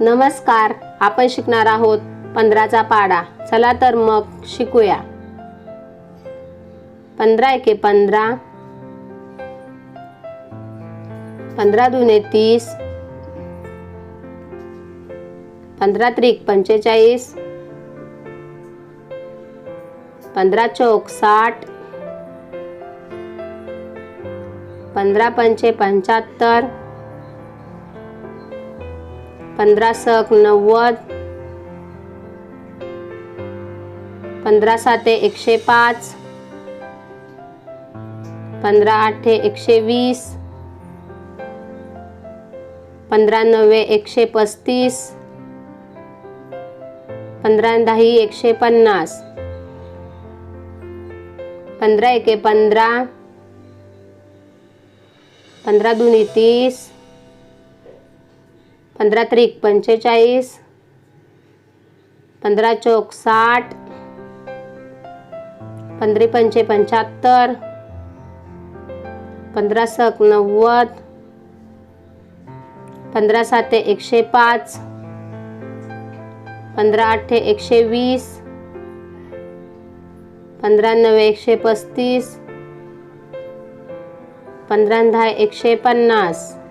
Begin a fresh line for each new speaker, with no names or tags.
नमस्कार आपण शिकणार आहोत पंधराचा पाडा. चला तर मग शिकूया. पंधरा एके पंधरा. पंधरा दुने तीस. पंधरा त्रिक पंचेचाळीस. पंधरा चौक साठ. पंधरा पंचे पंच्याहत्तर. पंधरा सक नव्वद पंधरा साते एकशे पाच. पंधरा आठे एकशे वीस. पंधरा नव्वे एकशे पस्तीस. पंधरा दहाही एकशे पन्नास. पंधरा एके पंधरा. पंधरा दोन्ही तीस. पंधरा त्रिक पंचेचाळीस. पंधरा चौक साठ. पंधरा पंचे पंच्याहत्तर. पंधरा सक नव्वद. पंधरा साते एकशे पाच. पंधरा आठे एकशे वीस. पंधरा नवे एकशे पस्तीस. पंधरा दहा एकशे पन्नास.